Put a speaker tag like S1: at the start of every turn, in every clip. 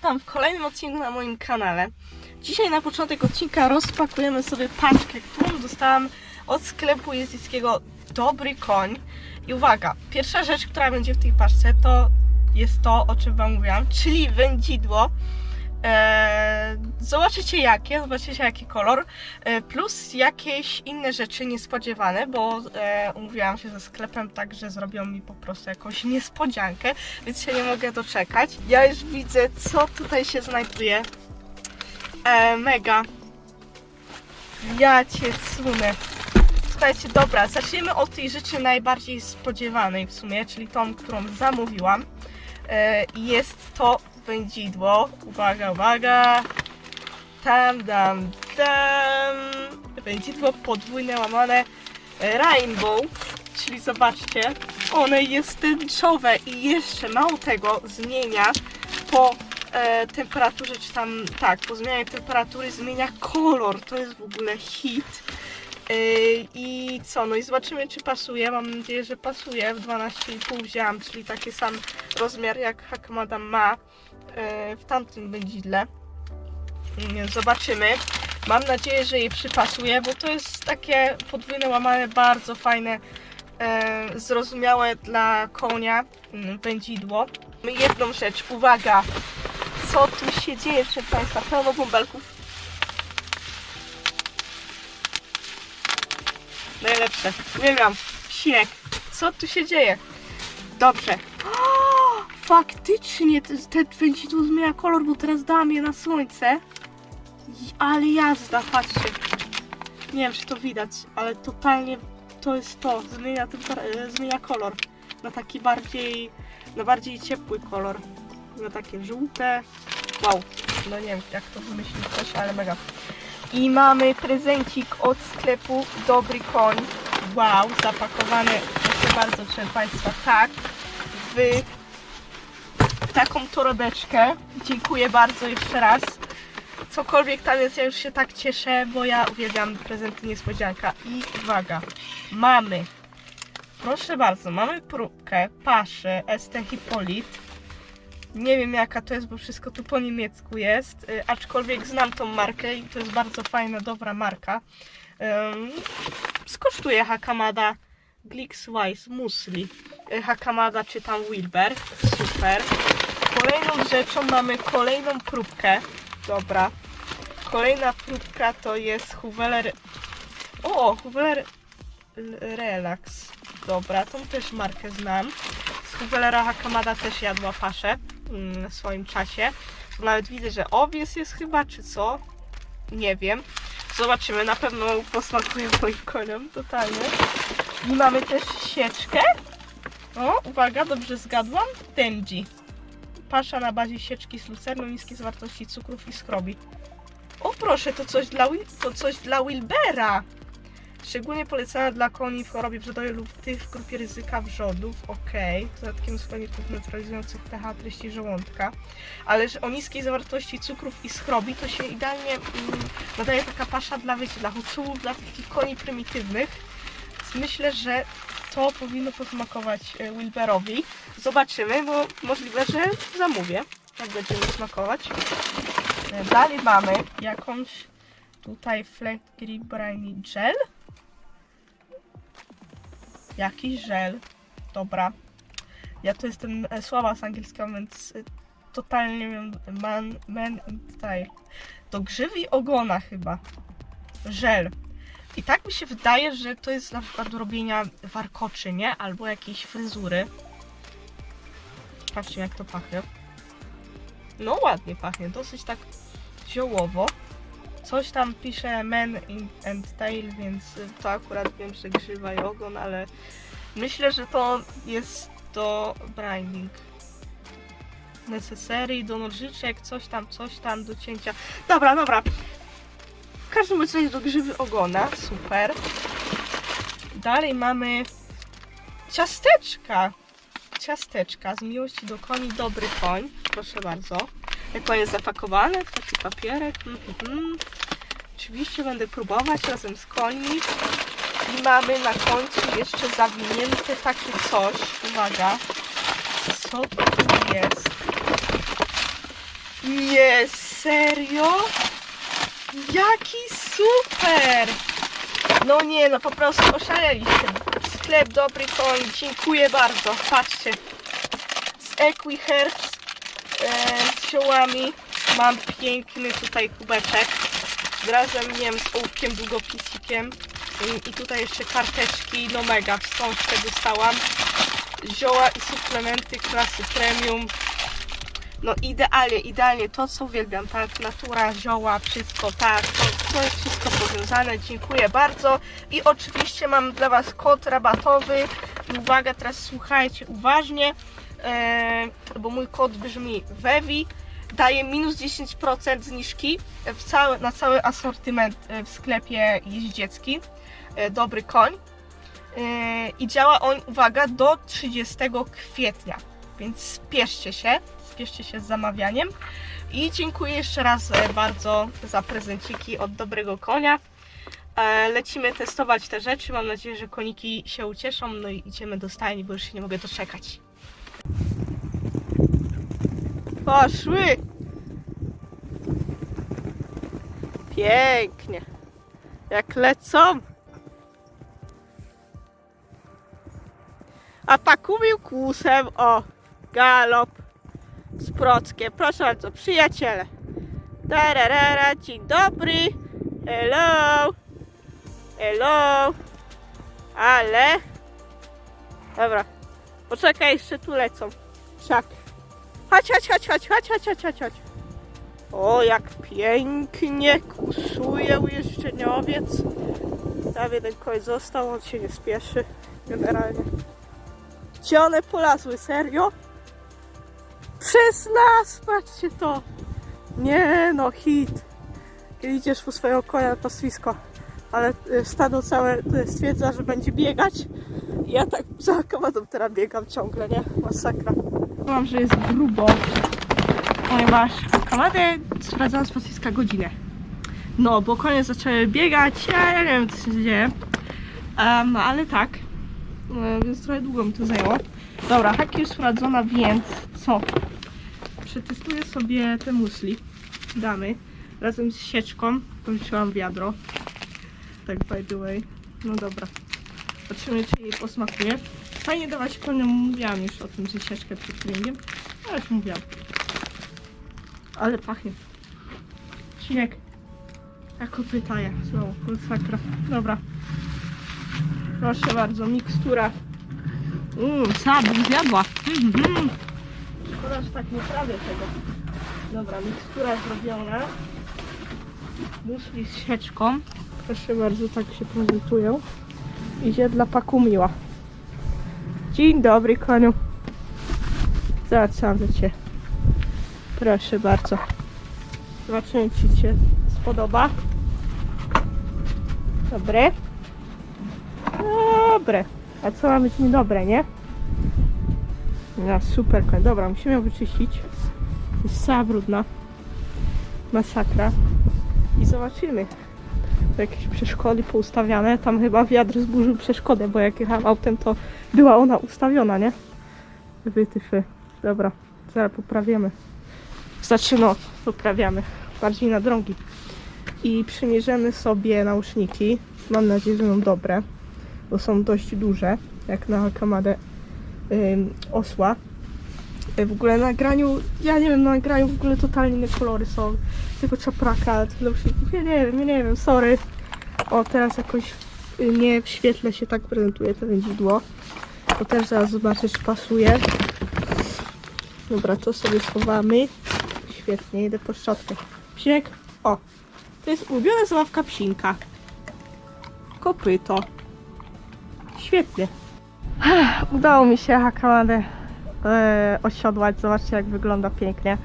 S1: witam w kolejnym odcinku na moim kanale. Dzisiaj na początek odcinka rozpakujemy sobie paczkę, którą dostałam od sklepu jeździeckiego Dobry Koń. I uwaga, pierwsza rzecz, która będzie w tej paczce, to jest to, o czym Wam mówiłam, czyli wędzidło. Eee, zobaczycie jakie, zobaczycie jaki kolor, e, plus jakieś inne rzeczy niespodziewane, bo e, umówiłam się ze sklepem tak, że zrobią mi po prostu jakąś niespodziankę, więc się nie mogę doczekać. Ja już widzę, co tutaj się znajduje. E, mega. Ja cię sunę. Słuchajcie, dobra, zaczniemy od tej rzeczy najbardziej spodziewanej w sumie, czyli tą, którą zamówiłam. E, jest to wędzidło. Uwaga, uwaga. Tam, dam, tam. Wędzidło podwójne łamane rainbow. Czyli zobaczcie, one jest tęczowe i jeszcze mało tego zmienia po e, temperaturze, czy tam, tak, po zmianie temperatury zmienia kolor. To jest w ogóle hit. E, I co, no i zobaczymy czy pasuje. Mam nadzieję, że pasuje. W 12,5 wzięłam, czyli taki sam rozmiar jak Hakamada ma w tamtym wędzidle. Mm, Zobaczymy. Mam nadzieję, że jej przypasuje, bo to jest takie podwójne łamane, bardzo fajne, e, zrozumiałe dla konia mm, wędzidło. Jedną rzecz, uwaga, co tu się dzieje, proszę Państwa, pełno bąbelków. Najlepsze, uwielbiam, śnieg. Co tu się dzieje? Dobrze. Faktycznie te, te wędzidło zmienia kolor, bo teraz dam je na słońce. Ale jazda, patrzcie. Nie wiem, czy to widać, ale totalnie to jest to. Zmienia, e, zmienia kolor na taki bardziej, na bardziej ciepły kolor. Na takie żółte. Wow. No nie wiem, jak to wymyślić ktoś, ale mega. I mamy prezencik od sklepu Dobry Koń. Wow, zapakowany, proszę bardzo, proszę Państwa, tak, w taką torebeczkę. Dziękuję bardzo jeszcze raz. Cokolwiek tam jest, ja już się tak cieszę, bo ja uwielbiam prezenty niespodzianka. I uwaga, mamy, proszę bardzo, mamy próbkę, paszę, ST Hippolit. Nie wiem jaka to jest, bo wszystko tu po niemiecku jest, y, aczkolwiek znam tą markę i to jest bardzo fajna, dobra marka. Ym, skosztuje Hakamada Glixwise Musli. Y, Hakamada czy tam Wilber. Super. Kolejną rzeczą mamy kolejną próbkę. Dobra. Kolejna próbka to jest Huveler. O, Huveler Relax. Dobra, tą też markę znam. Z Huvelera Hakamada też jadła paszę mm, w swoim czasie. Nawet widzę, że owies jest chyba, czy co? Nie wiem. Zobaczymy, na pewno posmakuje moim koniom, totalnie. I mamy też sieczkę. O, uwaga, dobrze zgadłam. Tenji. Pasza na bazie sieczki z lucerną, niskie zawartości cukrów i skrobi. O proszę, to coś dla, to coś dla Wilbera. Szczególnie polecana dla koni w chorobie wrzodowej lub tych w grupie ryzyka wrzodów. Okej, z dodatkiem składników neutralizujących pH treści żołądka. Ale o niskiej zawartości cukrów i skrobi to się idealnie mm, nadaje taka pasza dla, wiecie, dla huców, dla takich koni prymitywnych. Myślę, że to powinno posmakować e, Wilberowi. Zobaczymy, bo możliwe, że zamówię, jak będzie mi smakować. E, Dalej mamy jakąś tutaj Flat Grip Briny Gel. Jakiś żel. Dobra. Ja to jestem e, słaba z angielskiego, więc totalnie nie wiem. Man, man in style. Do grzywi ogona chyba. Żel. I tak mi się wydaje, że to jest na przykład do robienia warkoczy, nie? Albo jakiejś fryzury. Patrzcie jak to pachnie. No ładnie pachnie, dosyć tak ziołowo. Coś tam pisze men and tail, więc to akurat wiem, że grzywa i ogon, ale myślę, że to jest do branding. Necessary, do nożyczek, coś tam, coś tam, do cięcia. Dobra, dobra. W każdym razie do grzywy ogona, super. Dalej mamy ciasteczka. Ciasteczka z miłości do koni, dobry koń. Proszę bardzo. Jak on jest zapakowany, taki papierek. Mhm. Oczywiście będę próbować razem z końmi. I mamy na końcu jeszcze zawinięte takie coś. Uwaga. Co to jest? Nie, serio? Jaki super! No nie, no po prostu oszaleliście. Sklep Dobry Koń, dziękuję bardzo. Patrzcie. Z Equiherbs, e, z ziołami. Mam piękny tutaj kubeczek. Razem, nie wiem, z ołówkiem, długopisikiem. I, I tutaj jeszcze karteczki, no mega, wstążkę dostałam. Zioła i suplementy klasy premium. No idealnie, idealnie. To co uwielbiam, tak, natura, zioła, wszystko, tak, to, to jest wszystko powiązane, dziękuję bardzo. I oczywiście mam dla Was kod rabatowy. Uwaga, teraz słuchajcie uważnie, e, bo mój kod brzmi WEWI, daje minus 10% zniżki w cały, na cały asortyment e, w sklepie jeździecki, e, Dobry Koń. I działa on, uwaga, do 30 kwietnia, więc spieszcie się, spieszcie się z zamawianiem. I dziękuję jeszcze raz e, bardzo za prezenciki od dobrego konia. E, Lecimy testować te rzeczy. Mam nadzieję, że koniki się ucieszą. No i idziemy do stajni, bo już się nie mogę doczekać. Poszły! Pięknie. Jak lecą. A pakumił kłusem. O, galop z Prockiem. Proszę bardzo, przyjaciele. Tararara, dzień dobry. Hello. Hello. Ale. Dobra. Poczekaj, jeszcze tu lecą. Czak. Chodź, chodź, chodź, chodź, chodź, chodź, chodź, chodź. O, jak pięknie kusuje kusują jeszczeniowiec. Tam jeden koń został, on się nie spieszy generalnie. Gdzie one polazły? Serio? Przez las, patrzcie to. Nie no, hit. Kiedy idziesz po swojego konia na pastwisko, ale y, stado całe y, stwierdza, że będzie biegać. Ja tak za komodą teraz biegam ciągle, nie? Masakra. Mam, że jest grubo, ponieważ komadę sprawdzałam z pastwiska godzinę. No, bo konie zaczęły biegać, ja, ja nie wiem co się dzieje. Um, ale tak, E, więc trochę długo mi to zajęło. Dobra, haki już sprawdzona, więc co? Przetestuję sobie te musli damy razem z sieczką. Porzuciłam wiadro. Tak by the way. No dobra. Zobaczymy czy jej posmakuje. Fajnie dawać koniom, mówiłam już o tym, że sieczkę przed treningiem. Ale już mówiłam. Ale pachnie. Śnieg. Jak opytaje. Znowu, masakra. Dobra. Proszę bardzo, mikstura. Mmm, sabun zjadła. Mhm. Szkoda, że tak nie prawię tego. Dobra, mikstura zrobiona. Musli z sieczką. Proszę bardzo, tak się prezentują. Idzie dla pakumiła. Dzień dobry, koniu. Do Cię. Proszę bardzo. Zobaczymy, czy Cię spodoba. Dobre. Dobre. A co ma być niedobre, nie? No super, koń. dobra, musimy ją wyczyścić. Jest cała brudna. Masakra. I zobaczymy. Jakieś przeszkody poustawiane. Tam chyba wiatr zburzył przeszkodę, bo jak jechałam autem, to była ona ustawiona, nie? Wytyfy. Dobra, zaraz poprawiamy. Znaczy no, poprawiamy. Bardziej na drągi. I przymierzymy sobie nauszniki. Mam nadzieję, że będą dobre bo są dość duże, jak na kamadę ym, osła. Y, W ogóle na nagraniu, ja nie wiem, na nagraniu w ogóle totalnie inne kolory są. Tylko czapraka, naroczników, ja nie wiem, ja nie wiem, sorry. O, teraz jakoś y, nie w świetle się tak prezentuje to wędzidło. To też zaraz zobaczę, czy pasuje. Dobra, to sobie schowamy. Świetnie, jedę po szczotkę. Psiek, o, to jest ulubiona zabawka psinka. Kopyto. Świetnie. Udało mi się hakamadę e, osiodłać. Zobaczcie, jak wygląda pięknie.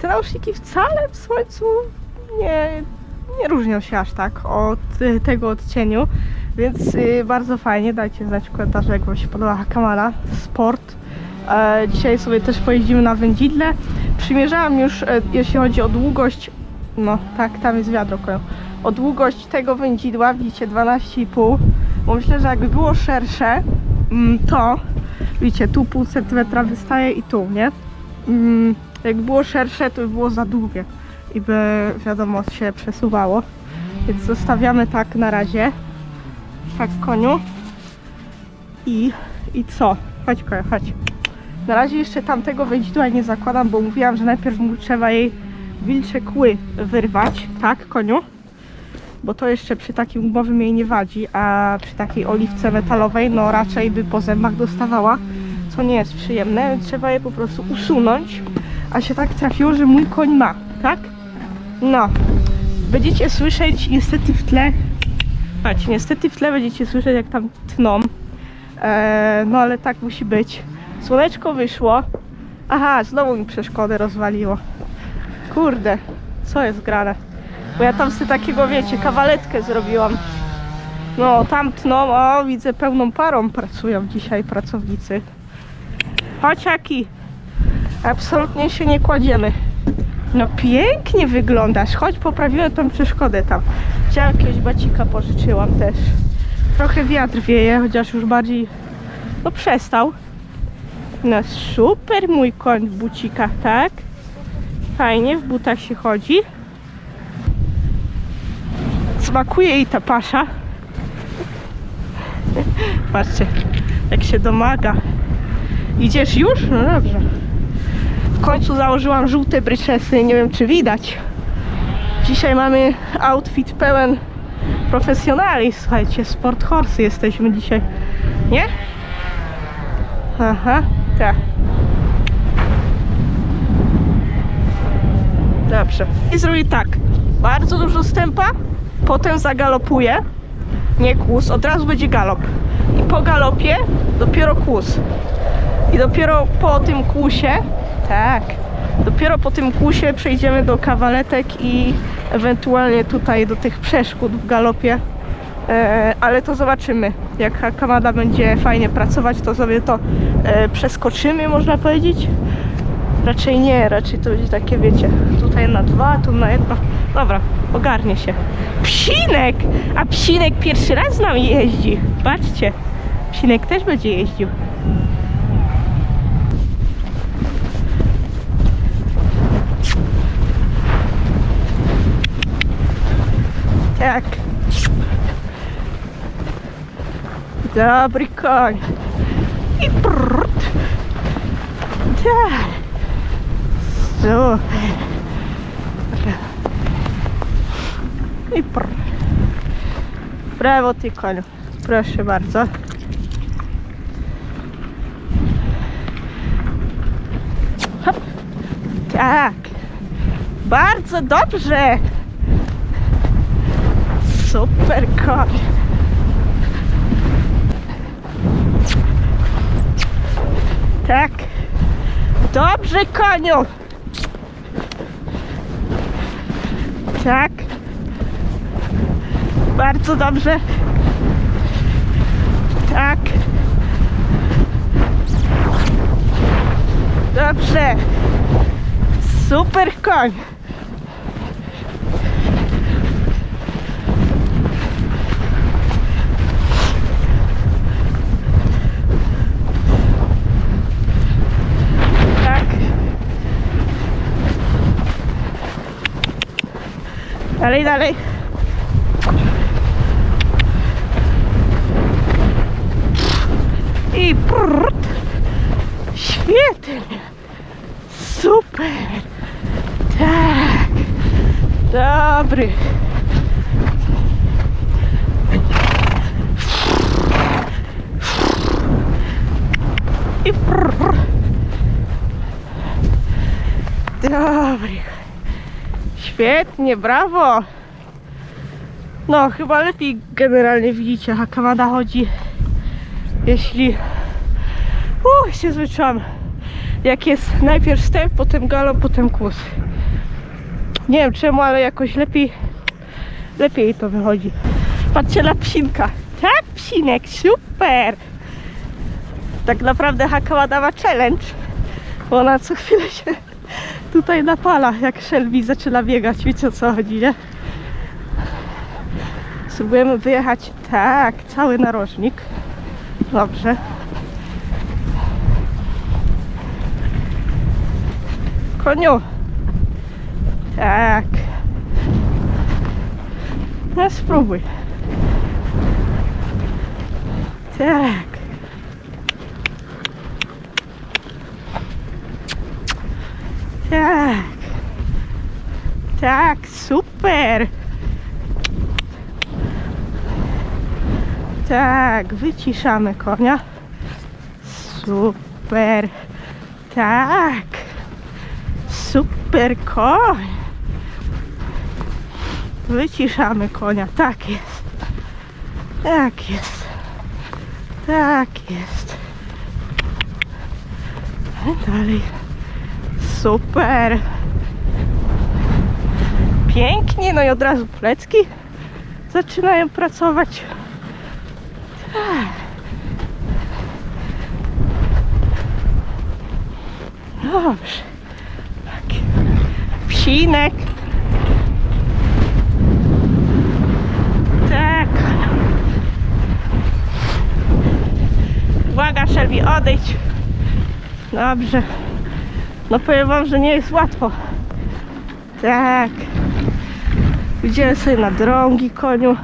S1: Te nauszniki wcale w słońcu nie, nie różnią się aż tak od e, tego odcieniu, więc e, bardzo fajnie. Dajcie znać w komentarzu, jak Wam się podoba hakamada sport. Dzisiaj sobie też pojeździmy na wędzidle. Przymierzałam już, jeśli chodzi o długość, no tak, tam jest wiadro koło. O długość tego wędzidła, widzicie, 12,5 bo myślę, że jakby było szersze, to widzicie, tu pół centymetra wystaje i tu, nie? Mm, Jak było szersze, to by było za długie i by wiadomo się przesuwało. Więc zostawiamy tak na razie. Tak koniu. I, i co? Chodź konia, chodź. Na razie jeszcze tamtego wędzidła nie zakładam, bo mówiłam, że najpierw mu trzeba jej wilcze kły wyrwać, tak koniu? Bo to jeszcze przy takim gumowym jej nie wadzi, a przy takiej oliwce metalowej no raczej by po zębach dostawała, co nie jest przyjemne, trzeba je po prostu usunąć. A się tak trafiło, że mój koń ma, tak? No. Będziecie słyszeć niestety w tle, patrz, niestety w tle będziecie słyszeć jak tam tną. Eee, no ale tak musi być. Słoneczko wyszło. Aha, znowu mi przeszkodę rozwaliło. Kurde, co jest grane? Bo ja tam sobie takiego, wiecie, kawaletkę zrobiłam. No, tam tną, o, widzę pełną parą pracują dzisiaj pracownicy. Chociaki, absolutnie się nie kładziemy. No pięknie wyglądasz, chodź poprawiłem tą przeszkodę tam. Chciałam jakiegoś bacika pożyczyłam też. Trochę wiatr wieje, chociaż już bardziej, no przestał. No super mój koń w bucikach, tak? Fajnie, w butach się chodzi. Smakuje jej ta pasza. Patrzcie, jak się domaga. Idziesz już? No dobrze. W końcu założyłam żółte bryczesy, nie wiem czy widać. Dzisiaj mamy outfit pełen profesjonali. Słuchajcie, sport horsy jesteśmy dzisiaj. Nie? Aha, tak. Dobrze. I zrobi tak. Bardzo dużo stępa, potem zagalopuje. Nie kłus, od razu będzie galop. I po galopie dopiero kłus. I dopiero po tym kłusie, tak, dopiero po tym kłusie przejdziemy do kawaletek i ewentualnie tutaj do tych przeszkód w galopie. E, ale to zobaczymy. Jak Kamada będzie fajnie pracować, to sobie to e, przeskoczymy, można powiedzieć. Raczej nie, raczej to będzie takie, wiecie, tutaj na dwa, tu na jedno. Dobra, ogarnie się. Psinek! A Psinek pierwszy raz z nami jeździ. Patrzcie, Psinek też będzie jeździł. Tak. Dobry koń. I prut. Tak. Super. I prr. Brawo ty koniu. Proszę bardzo. Hop. Tak. Bardzo dobrze. Super koń. Tak. Dobrze, koniu. Tak. Bardzo dobrze. Tak. Dobrze. Super koń. Tak. Dalej, dalej. I prut. Świetnie. Super. Tak. Dobry. I. Dobry. Świetnie, brawo. No, chyba lepiej generalnie widzicie, Kamada chodzi. Jeśli... Uuu, się zwyczam. Jak jest najpierw stęp, potem galop, potem kłus. Nie wiem czemu, ale jakoś lepiej... Lepiej to wychodzi. Patrzcie na psinka. Tak, psinek, super. Tak naprawdę Hakamada ma challenge. Bo ona co chwilę się tutaj napala, jak Shelby zaczyna biegać. Wiecie o co chodzi, nie? Spróbujemy wyjechać, tak, cały narożnik. Dobrze. Koniu. Tak. No spróbuj. Tak. Tak. Tak, super. Tak, wyciszamy konia. Super. Tak. Super koń. Wyciszamy konia. Tak jest. Tak jest. Tak jest. Dalej. Super. Pięknie, no i od razu plecki zaczynają pracować. Dobrze. Tak. Psinek. Tak. Uwaga, Shelby, odejdź. Dobrze. No powiem wam, że nie jest łatwo. Tak. Idziemy sobie na drągi, koniu.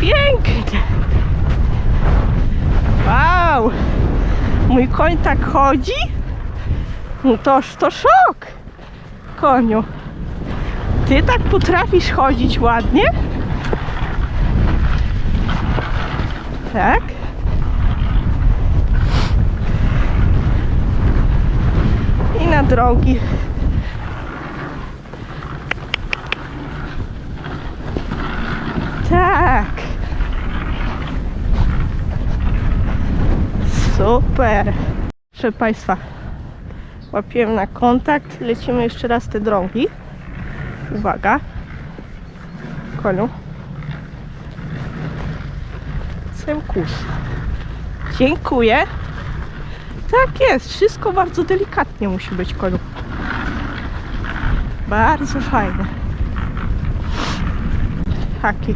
S1: Pięknie. Wow. Mój koń tak chodzi? No toż to szok. Koniu. Ty tak potrafisz chodzić ładnie? Tak? I na drogi. Tak. Super. Proszę Państwa, łapiemy na kontakt. Lecimy jeszcze raz te drągi. Uwaga. Koniu. Dziękuję. Tak jest, wszystko bardzo delikatnie musi być koniu. Bardzo fajne. Haki.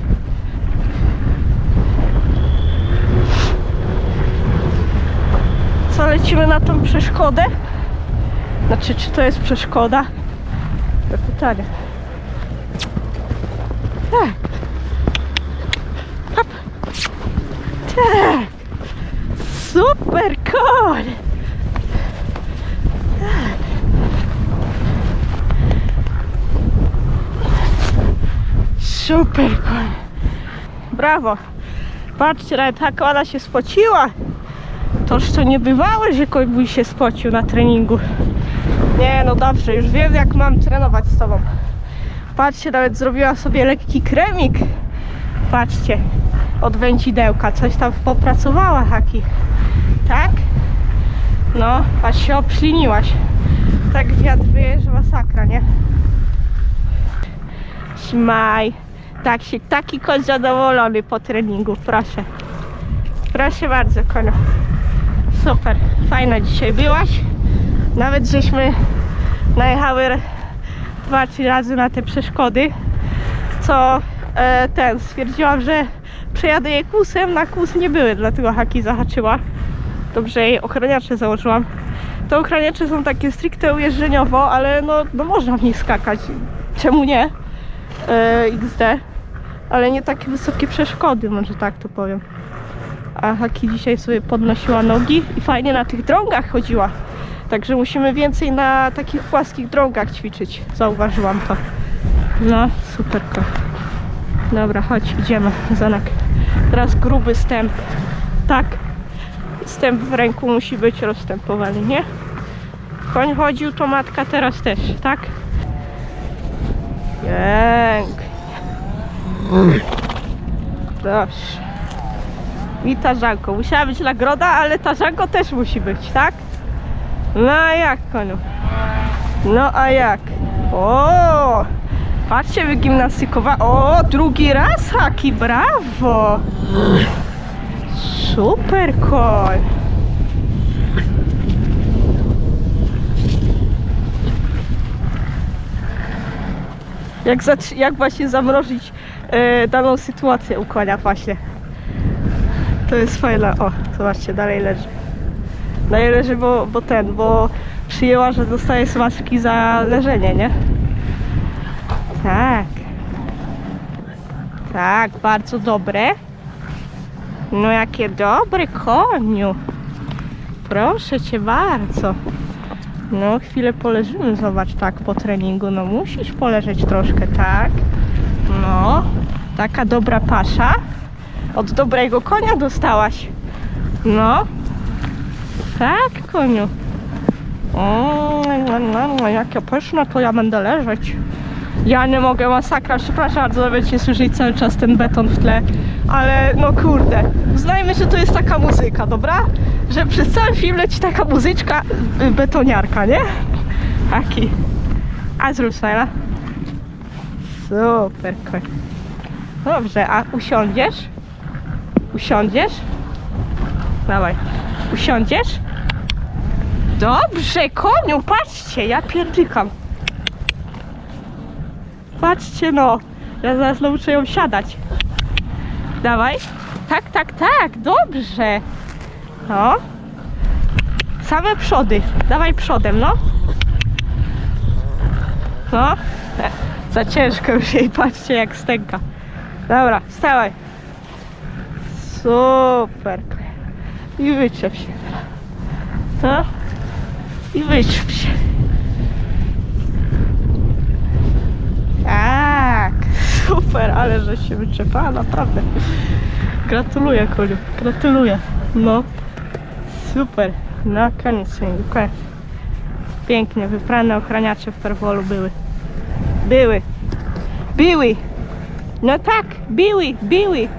S1: Co, lecimy na tą przeszkodę? Znaczy, czy to jest przeszkoda? To pytanie. Tak. Hop. Tak. Super koń! Super koń! Brawo! Patrzcie, nawet taka ona się spociła. Toż to nie bywało, że koń mój się spocił na treningu. Nie, no dobrze, już wiem jak mam trenować z tobą. Patrzcie, nawet zrobiła sobie lekki kremik. Patrzcie, od wędzidełka. Coś tam popracowała, Haki. Tak? No, aż się obśliniłaś. Tak wiatr wieje, że masakra, nie? Śmaj. Tak się, taki koń zadowolony po treningu, proszę. Proszę bardzo, koniu. Super, fajna dzisiaj byłaś. Nawet żeśmy najechały dwa, trzy razy na te przeszkody, co e, ten, stwierdziłam, że przejadę je kłusem, na kłus nie były, dlatego haki zahaczyła. Dobrze jej ochraniacze założyłam. Te ochraniacze są takie stricte ujeżdżeniowo, ale no, no można w nich skakać. Czemu nie? E, XD. Ale nie takie wysokie przeszkody, może tak to powiem. A Haki dzisiaj sobie podnosiła nogi i fajnie na tych drągach chodziła. Także musimy więcej na takich płaskich drągach ćwiczyć. Zauważyłam to. No, super. Dobra, chodź, idziemy. Zanak. Teraz gruby stęp. Tak. Stęp w ręku musi być rozstępowany, nie? Koń chodził, to matka teraz też, tak? Pięknie. Proszę. I tarzanko. Musiała być nagroda, ale tarzanko też musi być, tak? No a jak, koniu? No a jak? O! Patrzcie, wygimnastykowa. O, drugi raz haki, brawo! Super koń. Jak, jak właśnie zamrozić e, daną sytuację u konia właśnie. To jest fajna. O, zobaczcie, dalej leży. Ile, że bo, bo ten, bo przyjęła, że dostaje smaczki za leżenie, nie? Tak. Tak, bardzo dobre. No jakie dobre, koniu. Proszę cię bardzo. No, chwilę poleżymy, zobacz, tak, po treningu. No, musisz poleżeć troszkę, tak. No, taka dobra pasza. Od dobrego konia dostałaś. No. Tak, koniu. O, no, no, no, jakie pyszne, to ja będę leżeć. Ja nie mogę, masakra, przepraszam bardzo, nawet nie słyszeć cały czas ten beton w tle, ale no kurde, uznajmy, że to jest taka muzyka, dobra? Że przez cały film leci taka muzyczka y, betoniarka, nie? Taki. A zrób smajla. Super, koń. Dobrze, a usiądziesz? Usiądziesz? Dawaj. Usiądziesz? Dobrze, koniu, patrzcie, ja pierdykam. Patrzcie no, ja zaraz nauczę ją siadać. Dawaj. Tak, tak, tak, dobrze. No. Same przody. Dawaj przodem, no. No. Za ciężko już jej, patrzcie jak stęka. Dobra, wstawaj. Super. I wyczep się. No. I wyczep się. Tak, super, ale że się wyczepała, naprawdę. Gratuluję, Koliu, gratuluję. No, super, na koniec koniec. Pięknie, wyprane ochraniacze w perwolu były. Były. Były. No tak, były, były.